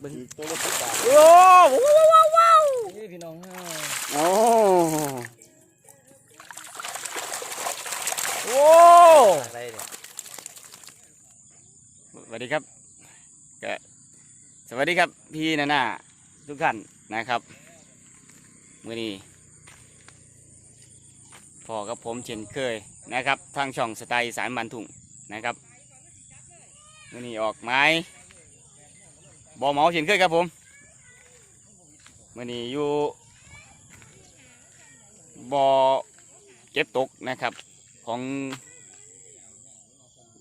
เบิ่งตัวละสิบบาทโอ้ว้าวว้าวว้าวนี่พี่น้องเฮาโอ้โอ้อะไรเนี่ยสวัสดีครับก็สวัสดีครับพี่นานาทุกท่านนะครับมื่อนี้พอกับผมเช่นเคยนะครับ ทางช่องสไตล์อีสารบันทุ่งนะครับมื่อนี้ออกไม้ บอเหมาเช่นเคยครับผมมื่อนี้อยู่บอเก็บตกนะครับของ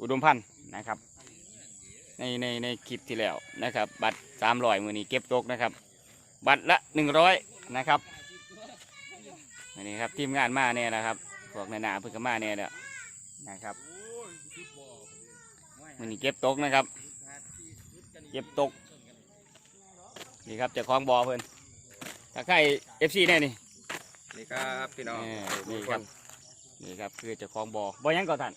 อุดมพันธ์นะครับ ในในในคลิปที่แล้วนะครับ บัตรสามร้อยมือนี้เก็บตกนะครับ บัตรละหนึ่งร้อยนะครับอันนี้ครับทีมงานมาเนี่ยนะครับพวกนานาเพิ่งก็มาเนี่ยแหละนะครับมือนี้เก็บตกนะครับ เก็บตก นี่ครับเจะคล้าของบอเพิ่นถ้าใครเอฟซีแน่นี่นี่ครับพี่น้องเออนี่ครับ นี่ครับคือเจะคล้าของบอบอยังก่อนท่าน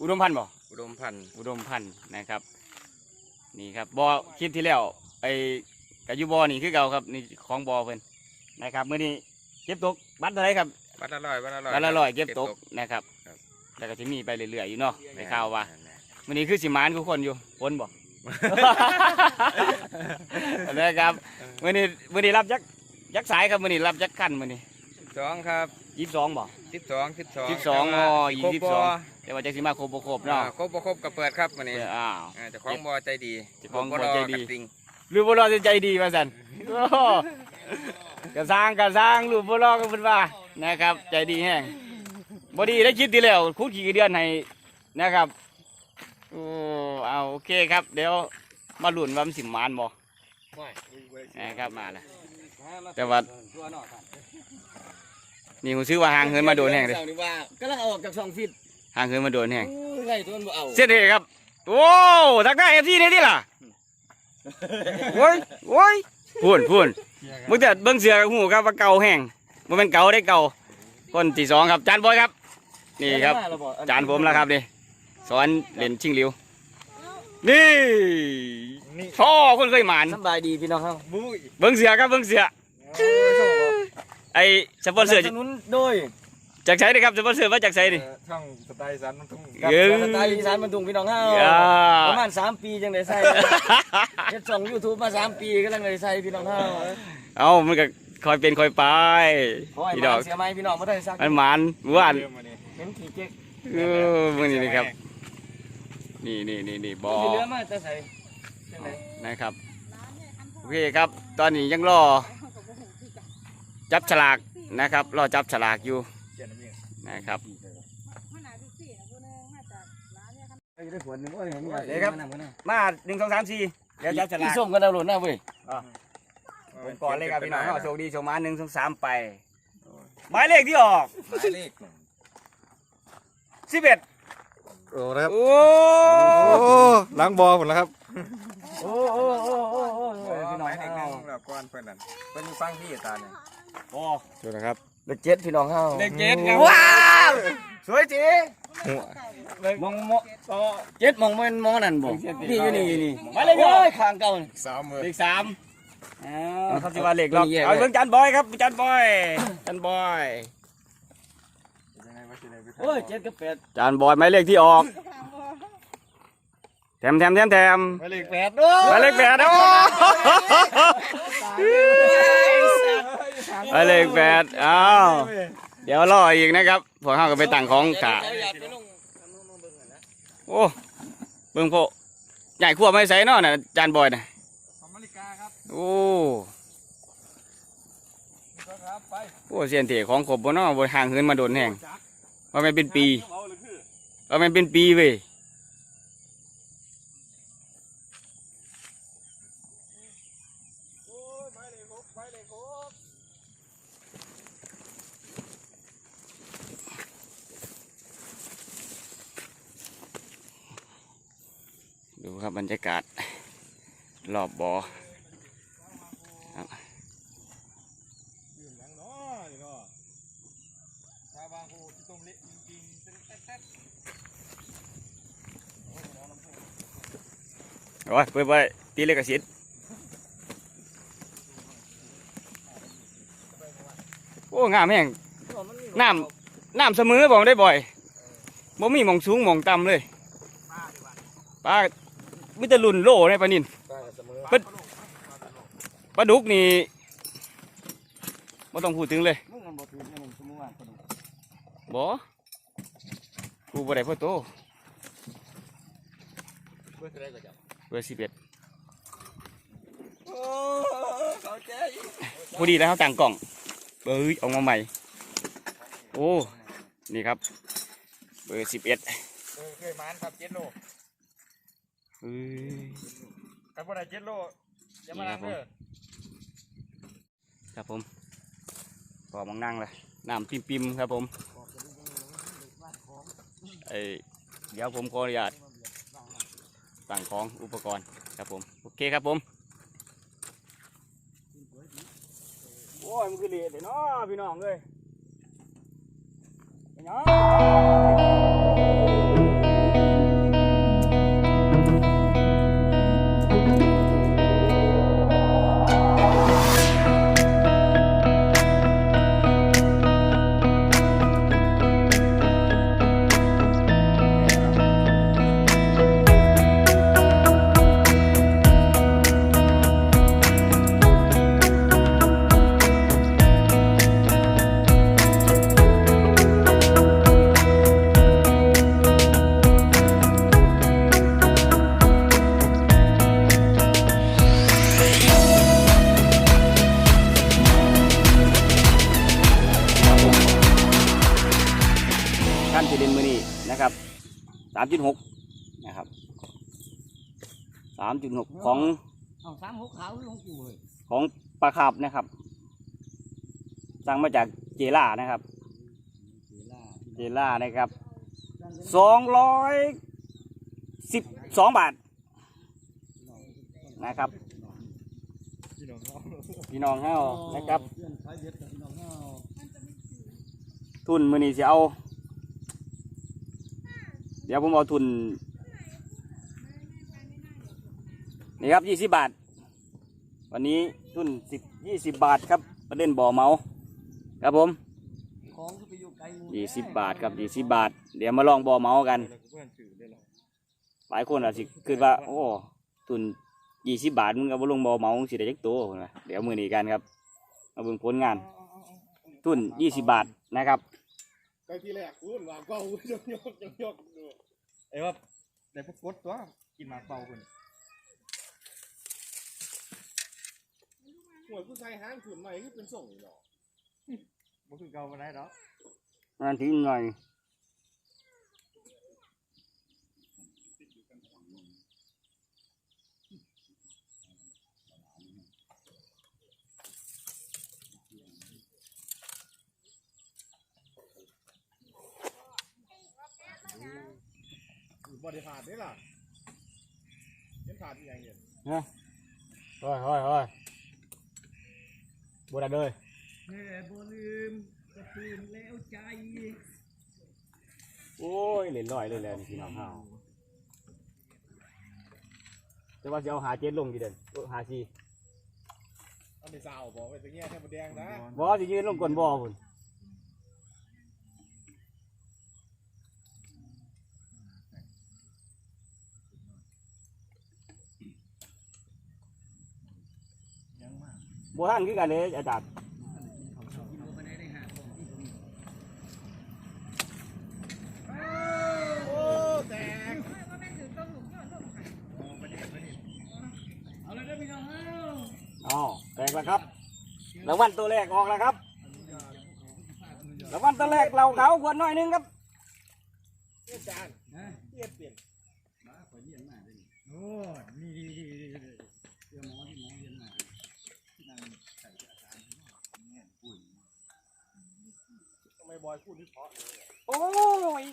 อุดมพันธ์บ่อุดมพันธ์อุดมพันธ์นะครับ นี่ครับบอคลิปที่แล้วไอ้กายุบอนี่คือเก่าครับนี่ของบอเพิ่นนะครับเมื่อนี้เก็บตกบัตรเท่าไหรครับ บัตรละร้อยบัตรละร้อยบัตรละร้อยเก็บตกนะครับ ครับ แล้วก็จะมีไปเรื่อยๆอยู่เนาะไปข่าวว่ามื่อนี้คือสิมานทุกคนอยู่ฝนบ่ นะครับมื่อนี้มื่อนี้รับยักยักสายครับมื่อนี้รับยักขั้นมื่อนี้สองครับยี่สิบสองบ่สิบสองสิบสองสิบสองอ๋อยี่ครบสิบบ่สองแต่ว่าจะสิมาครบบ่ครบเนาะอ่าครบบ่ครบก็เปิดครับวันนี้เอออ้าวอ่าเจ้าของบ่อใจดีเจ้าของบ่อใจดีรกับจริงหรือบ่รอจะใจดีมาสันโอ้กระสร้างกระสร้างรูปบ่รอกันเพิ่นว่านะครับ ใจดีแห้งบ่ดีได้คิดทีแล้วคุดขี่เดือนให้นะครับโอ้ เอาโอเคครับ เดี๋ยวมาลุ้นว่ามันสิมานบ่นะครับมาแล้วแต่ว่านี่ผมซื้อว่าห่างเหินมาโดนแห้งเลยสาวนี่ว่าก็ลังเอาออกจากช่องฟิตห่างเหินมาโดนแห้งโอ้ยไงตัวมันบ่เอาเสียเทครับโอ้ทักได้เอฟซีนี่ที่ล่ะโอ้ยโอ้ยพูนพูนมึงแต่เบิ้งเสือกับหูครับว่าเก่าแห้งมันเป็นเก่าได้เก่าคนที่สองครับจานบอยครับ นี่ครับ จานผมแล้วครับนี่สอนเล่นชิงหลิว นี่พ่อคนเคยหมานสบายดีพี่น้องเฮาบุ้ยเบิ้งเสือครับเบิ้งเสือไอ้สปอนเซอร์สนับสนุนโดยจากใช้ดิครับสปอนเซอร์มาจากใช้ดิช่องสไตล์สันมันทุ่งกับเอ้ยสไตล์อีสานบรรทุงพี่น้องเฮาอ่าประมาณ3ปีจังได้ใส่เฮ็ดช่อง YouTube มา3ปีก็ลังได้ใส่พี่น้องเฮาเอามันก็คอยเป็นคอยไปขอให้พี่มาดอกเสียไหมพี่น้องบ่ได้ซักมันหมานว่านเห็นขี้เก๊กเออมึงนี่นะครับ นี่นี่นี่นี่บอที่เหลือมาจะใส่จังได๋นะครับ โอเคครับ ตอนนี้ยังรอ จับฉลากนะครับ รอจับฉลากอยู่นะครับได้ผลนึงโอ้ยเห็นเดี๋ยวครับ มาหนึ่งสองสามสี่เดี๋ยวจับฉอีลากส้มกันดาวโหลดนะเว้ยผมก่อนเลยครับพี่น้องเอาโชคดีโชคมาหนึ่งสองสามไป หมายเลขที่ออกหมายเลขสิบเอ็ด โอ้นะครับ โอ้โอ้ล้างบอลหมดแล้วครับ โอ้โอ้โอ้โอ้โอ้โอ้พี่หน้องมายเลขหเฮานึ่งแล้วก่อนเพิ่นนั่นเพิ่นอยู่ฟังพี่ตาเนี่ยโอ้ดูนะครับเลขเจ็ดพี่น้องเฮาเลขเจ็ดครับว้าวสวยจีหัวมองมองเจ็ดมองมันมองนั่นบ่นี่อยู่นี่อยู่นี่หมายเลขที่อโอ้อกยข้างเก่านี่สามมือเลขสามเอาเขาสิว่าเลขล็อกตัวนี้แยกเอาเลยเบิ่งจานบอยครับจานบอยจานบอย โอ้ยเจ็ดกับแปดจานบอยหมายเลขที่ออกแถมแถมแถมแถมหมายเลขแปดโอ้หมายเลขแปดโอ้หมายเลขแปดอ้าวเดี๋ยวรออีกนะครับพวกเขาก็ไปตั้งของกะโอ้เบิ่งพวกใหญ่ขั้วไม่ใส่เนาะน่ะจานบอยน่ะอเมริกาครับโอ้ครับไปโอ้เสียนเถของขบบ่เนาะบ่ห่างเหินมาโดนแห้ง ว่ามันเป็นปี ว่ามันเป็นปีเว้ยดูครับบรรยากาศรอบบ่อ โอ้ยเปไปตีเล็กกระสินโอ้งามแม่งน้ำน้ำเสมอบอกได้บ่อยบ่มีมองสูงมองต่ำเลยปลามิตรลุนโล่ในปลานินปลาดุกนี่ไม่ต้องพูดถึงเลยบ่กูบ่ได้พ่อโตเพื่อจะได้ก็จับ เบอร์สิบเอ็ดโอ้เข้าใจพอดีแล้วเขาต่างกล่องเบอร์เอามาใหม่ โอ้ นี่ครับ เบอร์สิบเอ็ดเคยเคยมานครับเจ็ดโลเอ้ยครับบ่ได้เจ็ดโลอย่ามาลังเด้อครับผมพอมังนั่งเลยน้ำปิมปิมๆครับผมไอเดี๋ยวผมขออนุญาต ฝั่งของอุปกรณ์ครับผมโอเคครับผมโอ้ยมันคือเละเลยเนาะพี่น้องเลยเป็นาะ งท่านจะเล่นมือนี้นะครับสามจุดหกนะครับสามจุดหกของเอาสามหกขาวลงกูเลยของปลาคาบนะครับสั่งมาจากเจล่านะครับ เจล่านะครับสองร้อยสิบสองบาทนะครับ พี่น้องเนาะพี่น้องเฮานะครับเพื่อนขายเบ็ดกับพี่น้องเฮาทุนมือนี้สิเอา เดี๋ยวผมเอาทุน นี่ครับยี่สิบบาท วันนี้ทุนสิบยี่สิบบาทครับประเด็นบ่อเมาครับผมของก็ไปอยู่ไกลหมู่ยี่สิบบาทครับยี่สิบบาท เดี๋ยวมาลองบ่อเมากันแล้วก็เพื่อนสื่อได้หรอหลายคนอาจสิคิดว่า โอ้ทุนยี่สิบบาทมึงก็บ่ลงบ่อเมามึงสิได้จักตัวพุ่นน่ะเดี๋ยวมือนี้กันครับ มาเบิ่งผลงาน ทุนยี่สิบบาทนะครับ ไปทีแรกคุณวางเป้ายกยกยกยกดูไอ้ว่าได้พวกกดตัวกินหมากเป่าคนหัวผู้ชายห้างขืนใหม่ก็เป็นส่งอยู่หรอ บ่คือเก่ามาได้หรอนั่นทิ้ง หน่อยบริขาดได้ล่ะเห็นขาดที่ยังเห็นเฮ้ยเฮ้ยเฮ้ยเฮ้ยบัวดาเลยแม่บ่ลืมก็ตื่นแล้วใจโอ้ยเหรียญลอยเลยแหละนี่พี่น้องเฮาแต่ว่าจะเอาหาเจ็ดลงกี่เดือนเออหาซีเอาไปสาวบอกไปตะเงี้ยแค่บดแดงนะบ่สิยืนลงก้นบ่อพุ่น ยัง มากบ่ทันคือกันเลยอาจารย์กินบ่ได้ได้หาของที่ผมโอ้แตกเอาเลยเด้อพี่น้องเฮาอ๋อแตกแล้วครับรางวัลตัวแรกออกแล้วครับรางวัลตัวแรกเราเขาควรน้อยหนึงครับเพื่อนจานนะเปลี่ยนเปลี่ยนมาขอเยี่ยมมาเลยโอ้นี่ดีดีดีดี เพื่อหมอที่หมอเยี่ยมมานั่งใส่อาจารย์เนี่ยปุ้ย ทำไม บอยพูดนี่เพราะเลย โอ้ย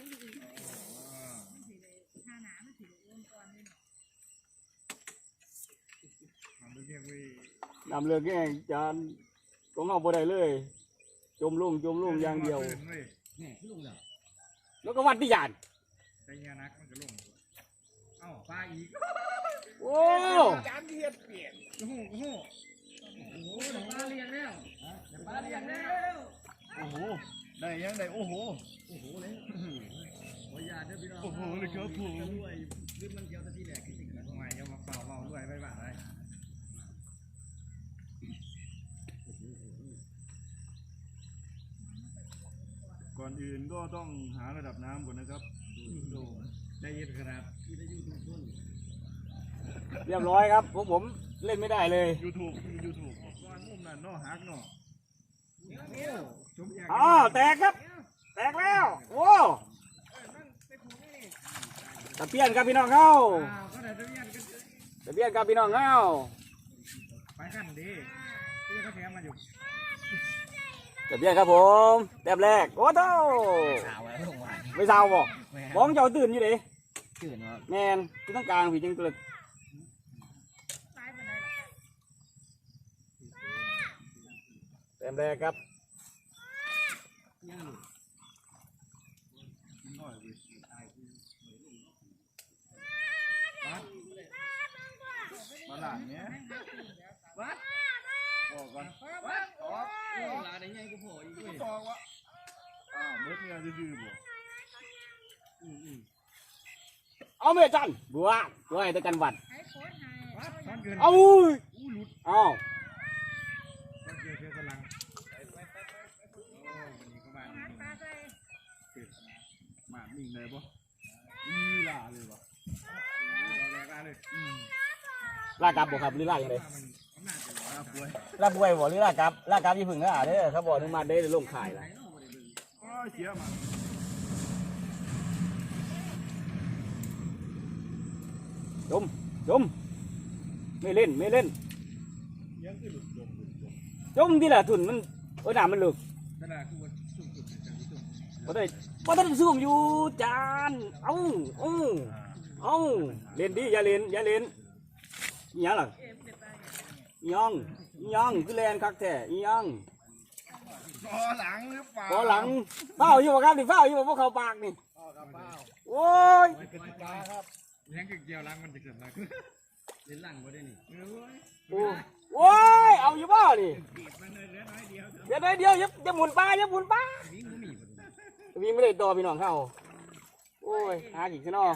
ทำด้วยเงี้ยเว้ยนำเรือแก่งจานของเอาบ่ได้เลย จมลงจมลงอย่างเดียวเว้ยแม่พี่ลุงแล้วแล้วก็วัดที่ยานใจเงี้ยนักมันจะลงเอ้าปลาอีกโอ้จานที่เฮ็ดเปลี่ยนโอ้โหโอ้โหโอ้ยปลาเลี้ยงแล้วปลาเลี้ยงแล้วโอ้โห ได้ยังได้โอ้โห โอ้โหเลยขออนุญาตเด้อพี่น้องโอ้โหเลยครับผม ด้วยขึ้นมันเกี่ยวกับที่แหลกที่สิ่งนั้นทำไมยังมาเป่าเมาด้วยไม่บ้าอะไรก่อนอื่นก็ต้องหาระดับน้ำก่อนนะครับดูได้ยินขนาดที่ได้ยูทูบต้นเรียบร้อยครับพวกผมเล่นไม่ได้เลยยูทูบยูทูบก้อนมุมนั่นเนาะฮักเนาะชมอยาก อ๋อแตกครับ แตกแล้วโอ้ตะเพียนครับพี่น้องเข้าอ้าวก็ได้จะเรียนกันตะเพียนครับพี่น้องเข้าไปกันดีที่เขาแถมมาอยู่ตะเพียนครับผมแต้มแรกโอ้โหสาวแล้วลงมาไม่เศร้าบ่บ้องเจ้าตื่นอยู่ดิตื่นว่าแมนที่ต้องกลางผีจึงตื่นแต้มแรกครับ ย่างกินน้อยเลยตายคือวัดมา หลังเนี้ยวัดบอกก่อนวัดออกลาได้ไงกูโผล่อีกด้วยบอกว่าอ้าวเบิร์ดเนี่ยดื้อๆบ่อืมอืมเอาเมียจันบัวบัวให้ตะกันวันวัดตอนเกินเอาอุ้ยอู้หลุดเอาตอนเกินเจอกำลังโอ้วันนี้ก็มาหมาดนิ่งเลยบ่อีหล่าเลยบ่เราแรกได้เลยอืม ลากลับบ่ครับหรือลากยังไงว่ามันมันน่าจะลาป่วยลากบวยบ่หรือลากลับลากลับยี่พึ่งนะอะเด้อเขาบอกนึงมาเด้อลงขายละโอ้ยเสียมจมจมไม่เล่นไม่เล่นจมที่ละทุนมันโอ้ยน้ำมันลึกขนาดว่าสุ่มสุดจากที่สุ่มบ่ได้บ่ได้ซูมอยู่จานเอ้าเอ้าเอ้าเล่นดิอย่าเล่นอย่าเล่น อีหยังล่ะอีหยังอีหยังคือแลนคักแท้อีหยังคอหลังหรือเปล่าพอหลังเฝ้าอยู่บ่ครับนี่เฝ้าอยู่บ่พวกเขาปากนี่พ่อกับเป้าโอ้ยกติกาครับยังคือเกี่ยวล้างมันจะเกิดอะไรขึ้นเล่นหลังบ่ได้นี่โอ้โอ้ยเอาอยู่บ่นี่บีบมันเลยเหลือน้อยเดียวเดี๋ยวเดี๋ยวอย่าอย่าหมุนป้าอย่าหมุนป้าวิ่งก็มีประตูวิ่งไม่ได้ต่อพี่น้องเข้าโอ้ยหากี่ข้างนอก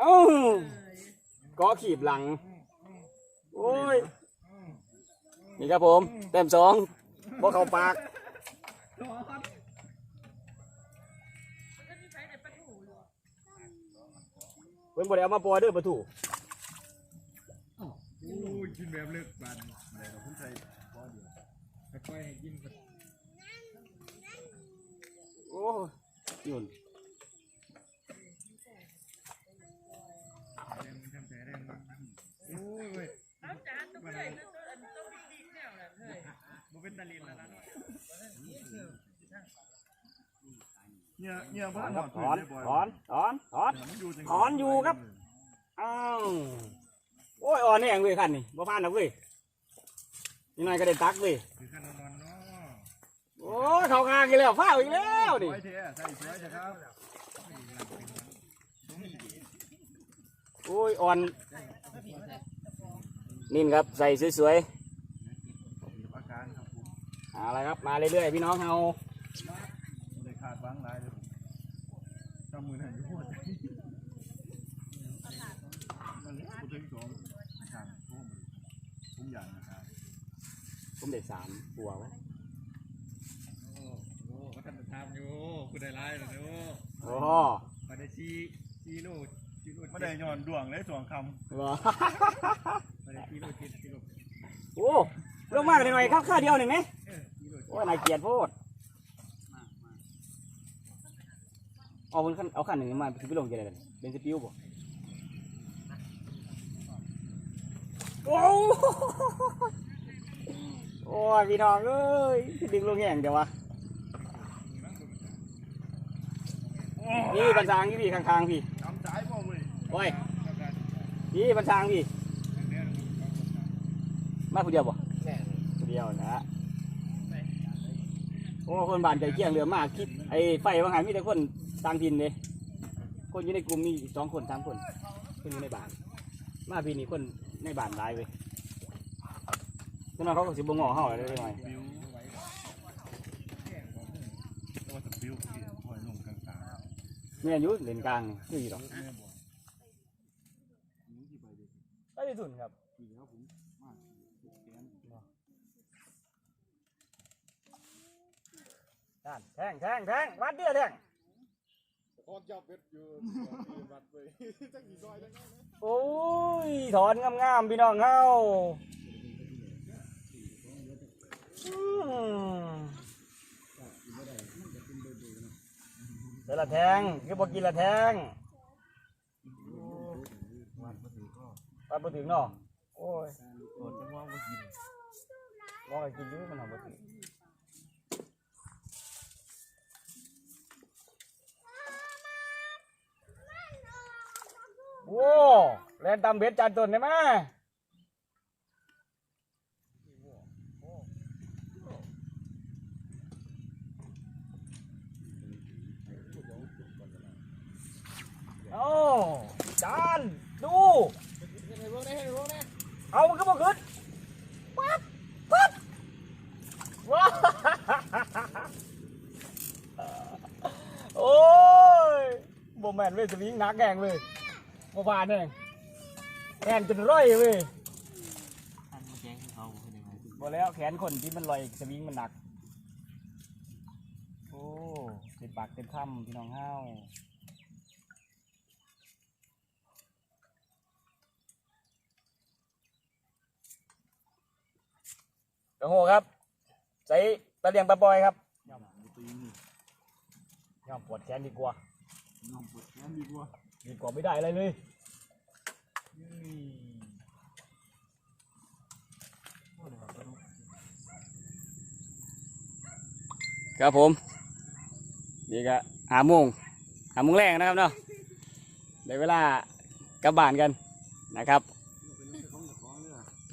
เอ้า ก็ขีบหลัง โอ้ย นี่ครับผม เต็มสองพวกเขาปากเพิ่นบ่ได้เอามาปล่อยเด้อประตูโอ้ยกินแบบเลิกบันเดี๋ยวผมใส่พอเดียวค่อยๆให้กินไปโอ้ยยุ่น แรงมันทำแผลแรงมันโอ้ยเว้ยมันเป็นตะลินแล้วนะ เนี่ยเนี่ยถบ่อนนครัอบนถพื้อนนได้บ่อยถอนถอนถอนมันอยู่จังถอนอยู่ครับ อ้าวโอ้ยอ่อนแห้งเว้ยคันนี่บ่ผ่านหรอกเว้ยนี่หน่อยก็ได้ตักเว้ยคือขั้นนอนเนาะโอ้ยเข้าข้างอีกแล้วฟ้าวอีกแล้วสดิวยแท้ใส่สวยนะครับโอ้ยอ่อนนิ่มครับใส่สวยอาการครับผมๆเอาละครับมาเรื่อยๆพี่น้องเฮา ได้ขาดบางหลายเลยจำ มือหนั่นอยู่หัวใจมันกูถึงสองขาดผมผมอย่างนะครับผมได้สามตัววะโอ้โหก็ทำทำอยู่คุณได้ไล่แล้วเนาะโอ้มาได้ชี้ชีโร่ชีโร่ไม่ได้ย้อนดวงเลยสวงคบ่มาได้ชีโร่เจ็ดชีโร่โอ้ลงมากันหน่อยครับข้าเดียวหนึ่งไหมโอ้ยนายเกียดโพด เอาบนขั้นเอาขั้นหนึ่งมาคือไปลงจะได้กันเป็นสปิวบ่โอ้โอ้ยพี่น้องเอ้ยดึงลงแห้งเดี๋ยววะนี่บันซางที่พี่ข้างๆพี่ำจำสายบ่เว้ยโอ้ยพี่บันซางพี่มาผู้เดียวบ่ผู้เดียวนะโอ้คนบานใจเกี้ยงเหลือมากคิดไอ้ไฟว่างหันมีแต่คน ต่างถิ่นเลยคนอยู่ในกลุ่มมีสองคนสามคน คนอยู่ในบ้าน มาพี่นี่คนในบ้านหลายเว้ยฉะนั้นเขาก็สิบงอเฮาอะไรได้หน่อยบิวบิ้วที่ถอยลงกลางแม่นอยู่เลนกลางนี่คืออยู่ดอกๆแม่บอกนี้ที่ไดิไปที่สุดครับแล้วผมมาแขนด้านแทงแทงแทงวัดเดียวแทง พอจับเบ็ดอยู่บัดไปจังกี่ซอยจังไงนะโอ้ยถอนงามๆพี่น้องเฮาอืมเดี๋ยวละแทงคือบอกกินละแทงปัดบ่ถึงเนาะโอ้ยโดนจังว่าบ่กินมองไอ้กินอยู่มันเอาบ่ถึง โว้แล่นตามเบ็ดจานต้นได้ไหมโอ้จานดู เอามันก็มาขึ้นปั๊บปั๊บว้าโอ้ยบ่แมนเว้ยสวิงหนักแกงเลย บ่ผ่านเองแขนจนร้อยเว้ยท่านมาแจ้งให้เขาเป็นยังไงบ่แล้วแขนคนที่มันลอยสวิงมันหนัก โอ้เต็มปากเต็มคำพี่น้องเฮาโอ้โหครับ ใส่ตะเลียงตะปอยครับย่ำตีนี่ยอมปวดแขนดีกว่าน้องปวดแขนดีกว่า ดีกว่าไม่ได้อะไรเลยครับผม นี่ก็หาโมงหาโมงแรงนะครับเนาะได้เวลากลับบ้านกันนะครับ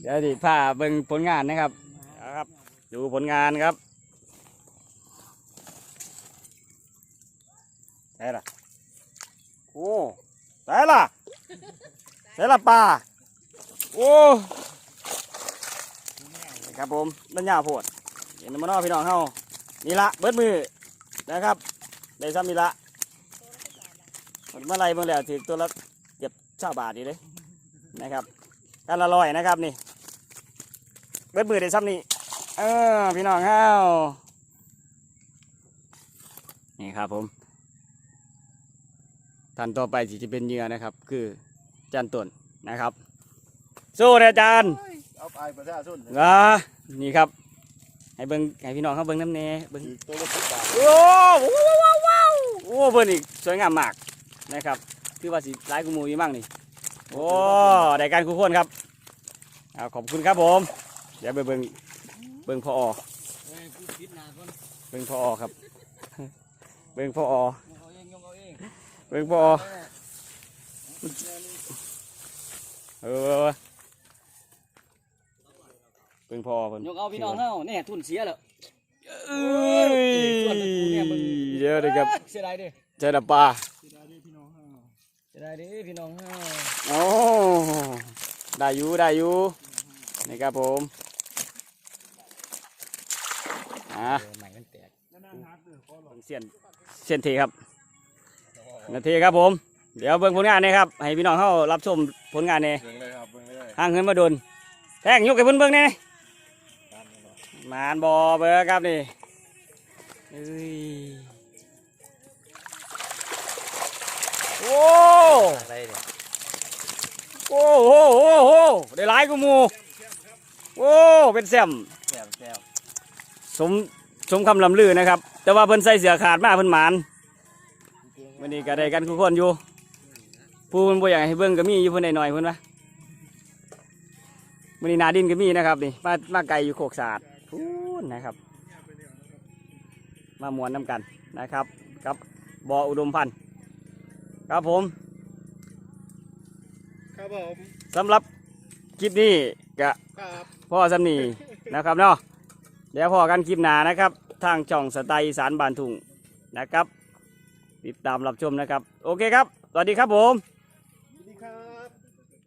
เดี๋ยวดิพาเบิ่งผลงานนะครับครับ ดูผลงานครับใช่ละโอ้ ใช่ละใช่ละปลาโอ้นะครับผมดัญญาโพดเห็นมานอพี่น้องเฮานี่ละเบิดมือนะครับได้ซ้ำนี่ละเมื่อไรเมื่อแล้วถือตัวละเกือบเช้าบาทอยู่เลยนะครับกันละร้อยนะครับนี่ เบิดมือได้ซ้ำนี่เออพี่น้องเฮานี่ครับผม ท่านต่อไปที่จะเป็นเหยื่อนะครับ คือจานต้นนะครับ สู้เลยอาจารย์เอาไปประชาชนอ่านี่ครับ ให้เบิ้งให้พี่น้องเขาเบิ้งน้ำเนเบิ้ง ตัวละสิบบาทโอ้ว้าวว้าวว้าวโอ้เบิ้งอีกสวยงามมากนะครับคือว่าสิร้ายกูมูอยู่มั่งนี่โอ้ได้การคู่คนครับอ่าขอบคุณครับผม เดี๋ยวไปเบิ้งเบิ้งพออเฮ้ยกูคิดหนาคนเบิ้งพออครับ เบิ้งพอ เบิ้งพออเออเบิ้งพออเพิ่นยงเอาพี่น้องเฮาเนี่ยทุนเสียแล้วเอ้ยเดี๋ยวเดี๋ยวครับเสียดายดิเจอดปลาที่ได้ด้วยพี่น้องเฮาเสียดายดิพี่น้องเฮาโอ้ได้อยู่ได้อยู่นี่ครับผมอ่าใหม่มันแตกนั่นฮักเด้อขอหลอกเสียนเสียนทีครับ นาทีครับผม เดี๋ยวเบิ่งผลงานนี่ครับ ให้พี่น้องเขารับชมผลงานนี่เบิ่งเลยครับเบิ่งเลยห่างเงินมาโดนแท่งยกให้เพิ่นเบิ่งนี่มานบอเบอร์ครับนี่เอ้ยโอ้อะไรเนี่ยโอ้โหโอ้โหได้หลายกูมูโอ้เป็นแซมแซวแซวสมสมคำลำลือนะครับ แต่ว่าเพิ่นใส่เสื้อขาดมาเพิ่นหมาน วันนี้ก็ได้กันทุกคนอยู่ผู้เพิ่นบ่อยากให้เบิ่งก็มีอยู่เพิ่นได้หน่อยเพิ่นว่าวันนี้หนาดินก็มีนะครับนี่มามาไกลอยู่โคกสะอาดพูนนะครับ มามวนน้ำกันนะครับกับบ่ออุดมพันธ์ครับผม ครับผมสำหรับคลิปนี้ก็ครับพ่อสำนีนะครับเนาะเดี๋ยวพอกันคลิปหน้านะครับ ทางช่องสไตล์อีสานบานทุ่งนะครับ ติดตามรับชมนะครับ โอเคครับ สวัสดีครับผม